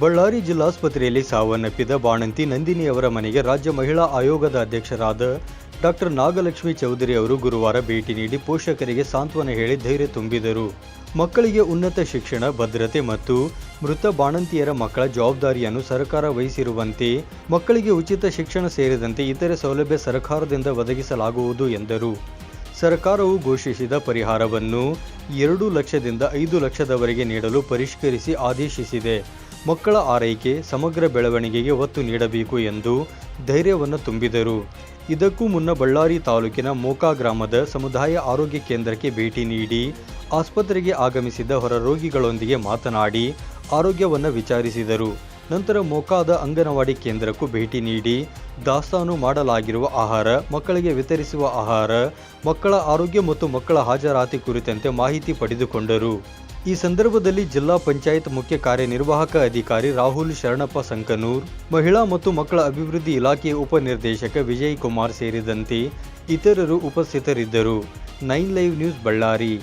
ಬಳ್ಳಾರಿ ಜಿಲ್ಲಾಸ್ಪತ್ರೆಯಲ್ಲಿ ಸಾವನ್ನಪ್ಪಿದ ಬಾಣಂತಿ ನಂದಿನಿ ಅವರ ಮನೆಗೆ ರಾಜ್ಯ ಮಹಿಳಾ ಆಯೋಗದ ಅಧ್ಯಕ್ಷರಾದ ಡಾಕ್ಟರ್ ನಾಗಲಕ್ಷ್ಮಿ ಚೌಧರಿ ಅವರು ಗುರುವಾರ ಭೇಟಿ ನೀಡಿ ಪೋಷಕರಿಗೆ ಸಾಂತ್ವನ ಹೇಳಿ ಧೈರ್ಯ ತುಂಬಿದರು. ಮಕ್ಕಳಿಗೆ ಉನ್ನತ ಶಿಕ್ಷಣ, ಭದ್ರತೆ ಮತ್ತು ಮೃತ ಬಾಣಂತಿಯರ ಮಕ್ಕಳ ಜವಾಬ್ದಾರಿಯನ್ನು ಸರ್ಕಾರ ವಹಿಸಿರುವಂತೆ, ಮಕ್ಕಳಿಗೆ ಉಚಿತ ಶಿಕ್ಷಣ ಸೇರಿದಂತೆ ಇತರೆ ಸೌಲಭ್ಯ ಸರ್ಕಾರದಿಂದ ಒದಗಿಸಲಾಗುವುದು ಎಂದರು. ಸರ್ಕಾರವು ಘೋಷಿಸಿದ ಪರಿಹಾರವನ್ನು ಎರಡು ಲಕ್ಷದಿಂದ ಐದು ಲಕ್ಷದವರೆಗೆ ನೀಡಲು ಪರಿಷ್ಕರಿಸಿ ಆದೇಶಿಸಿದೆ. ಮಕ್ಕಳ ಆರೈಕೆ, ಸಮಗ್ರ ಬೆಳವಣಿಗೆಗೆ ಒತ್ತು ನೀಡಬೇಕು ಎಂದು ಧೈರ್ಯವನ್ನು ತುಂಬಿದರು. ಇದಕ್ಕೂ ಮುನ್ನ ಬಳ್ಳಾರಿ ತಾಲೂಕಿನ ಮೋಕಾ ಗ್ರಾಮದ ಸಮುದಾಯ ಆರೋಗ್ಯ ಕೇಂದ್ರಕ್ಕೆ ಭೇಟಿ ನೀಡಿ ಆಸ್ಪತ್ರೆಗೆ ಆಗಮಿಸಿದ ಹೊರ ರೋಗಿಗಳೊಂದಿಗೆ ಮಾತನಾಡಿ ಆರೋಗ್ಯವನ್ನು ವಿಚಾರಿಸಿದರು. ನಂತರ ಮೊಕಾದ ಅಂಗನವಾಡಿ ಕೇಂದ್ರಕ್ಕೂ ಭೇಟಿ ನೀಡಿ ದಾಸ್ತಾನು ಮಾಡಲಾಗಿರುವ ಆಹಾರ, ಮಕ್ಕಳಿಗೆ ವಿತರಿಸುವ ಆಹಾರ, ಮಕ್ಕಳ ಆರೋಗ್ಯ ಮತ್ತು ಮಕ್ಕಳ ಹಾಜರಾತಿ ಕುರಿತಂತೆ ಮಾಹಿತಿ ಪಡೆದುಕೊಂಡರು. ಈ ಸಂದರ್ಭದಲ್ಲಿ ಜಿಲ್ಲಾ ಪಂಚಾಯತ್ ಮುಖ್ಯ ಕಾರ್ಯನಿರ್ವಾಹಕ ಅಧಿಕಾರಿ ರಾಹುಲ್ ಶರಣಪ್ಪ ಸಂಕನೂರ್, ಮಹಿಳಾ ಮತ್ತು ಮಕ್ಕಳ ಅಭಿವೃದ್ಧಿ ಇಲಾಖೆಯ ಉಪನಿರ್ದೇಶಕ ವಿಜಯ್ ಕುಮಾರ್ ಸೇರಿದಂತೆ ಇತರರು ಉಪಸ್ಥಿತರಿದ್ದರು. Nine live news Ballari.